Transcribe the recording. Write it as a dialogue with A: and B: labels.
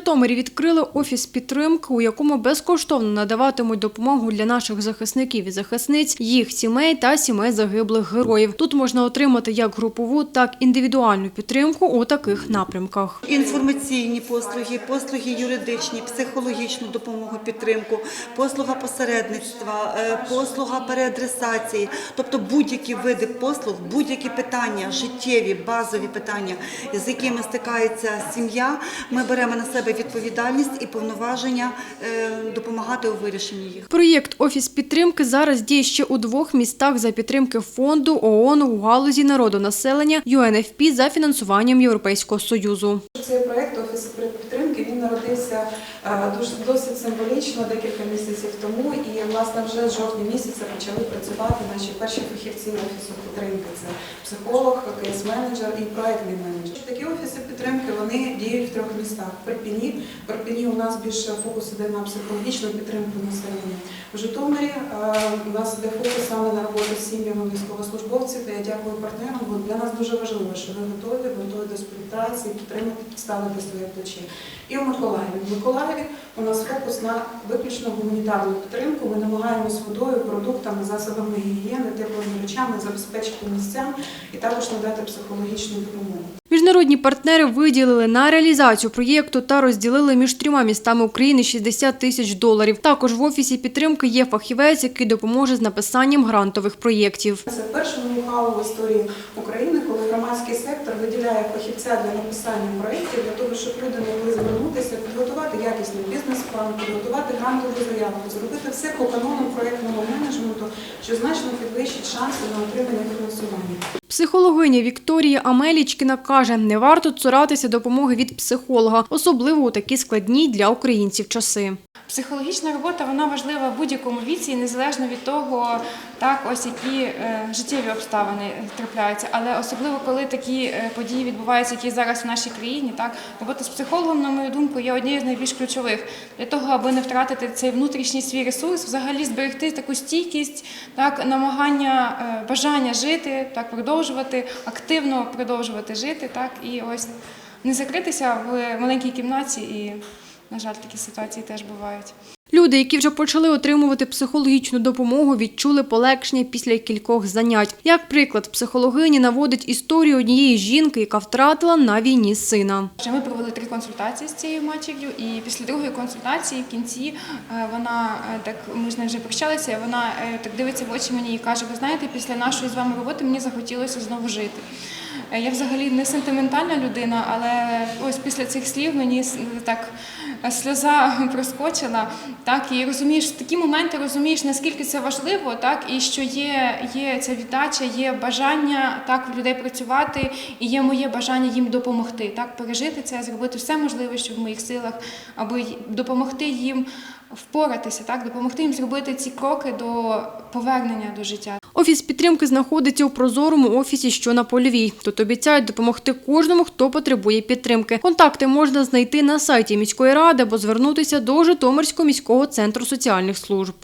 A: Житомирі відкрили офіс підтримки, у якому безкоштовно надаватимуть допомогу для наших захисників і захисниць, їх сімей та сімей загиблих героїв. Тут можна отримати як групову, так і індивідуальну підтримку у таких напрямках.
B: Інформаційні послуги, послуги юридичні, психологічну допомогу, підтримку, послуга посередництва, е, послуга переадресації, тобто будь-які види послуг, будь-які питання, життєві, базові питання, з якими стикається сім'я, ми беремо на себе відповідальність і повноваження е, допомагати у вирішенні їх.
A: Проєкт Офіс підтримки зараз діє ще у двох містах за підтримки фонду ООН у галузі народонаселення UNFP за фінансуванням Європейського союзу.
C: Цей проект Офіс підтримки він народився е, досить символічно декілька місяців тому. І власне вже з жовтня місяця почали працювати наші перші фахівці офісу підтримки. Це психолог, кейс-менеджер і проектний менеджер. Такі офіси підтримки вони діють в трьох містах. В Перпіні. В Перпіні у нас більше фокус іде на психологічну підтримку населення. В Житомирі е, у нас іде фокус саме на роботу сім'ями військовослужбовців. Я дякую партнерам, бо для нас дуже важливо, що ви готові, готові до співпраці, підтримати, ставити своє плече. І в Миколаєві. В Миколаєві у нас фокус на виключно гуманітарну підтримку. Ми намагаємось водою, продуктами, засобами гігієни, теплими речами забезпечити місцям і також надати психологічну допомогу.
A: Міжнародні партнери виділили на реалізацію проєкту та розділили між трьома містами України 60 тисяч доларів. Також в офісі підтримки є фахівець, який допоможе з написанням грантових проєктів.
C: Це перше ноу-хау в історії України, коли громадський сектор виділяє фахівця для написання проєктів для того, щоб люди могли звернутися, підготувати якісний бізнес-план, підготувати грантову заявку, зробити все по канонам проєктного менеджменту, що значно підвищить шанси на отримання фінансування.
A: Психологиня Вікторія Амелічкіна каже, не варто цуратися допомоги від психолога, особливо у такі складні для українців часи.
D: Психологічна робота вона важлива в будь-якому віці, незалежно від того, так ось які е, життєві обставини трапляються. Але особливо коли такі е, події відбуваються, які зараз в нашій країні, так робота з психологом, на мою думку, є однією з найбільш ключових для того, аби не втратити цей внутрішній свій ресурс, взагалі зберегти таку стійкість, так намагання, е, бажання жити, так продовжувати активно продовжувати жити, так і ось не закритися в маленькій кімнаті і. На жаль, такі ситуації теж бувають.
A: Люди, які вже почали отримувати психологічну допомогу, відчули полегшення після кількох занять. Як приклад, психологині наводить історію однієї жінки, яка втратила на війні сина.
D: Ми провели три консультації з цією матір'ю, і після другої консультації в кінці е, вона е, так ми з нею вже прощалися. Вона е, так дивиться в очі мені і каже: Ви знаєте, після нашої з вами роботи мені захотілося знову жити. Е, Я взагалі не сентиментальна людина, але ось після цих слів мені так сльоза проскочила. Так і розумієш, в такі моменти розумієш, наскільки це важливо, так і що є, є ця віддача, є бажання так в людей працювати, і є моє бажання їм допомогти, так пережити це, зробити все можливе, що в моїх силах, аби допомогти їм впоратися, так допомогти їм зробити ці кроки до повернення до життя.
A: Офіс підтримки знаходиться у прозорому офісі, що на польовій. Тут обіцяють допомогти кожному, хто потребує підтримки. Контакти можна знайти на сайті міської ради або звернутися до Житомирського міського центру соціальних служб.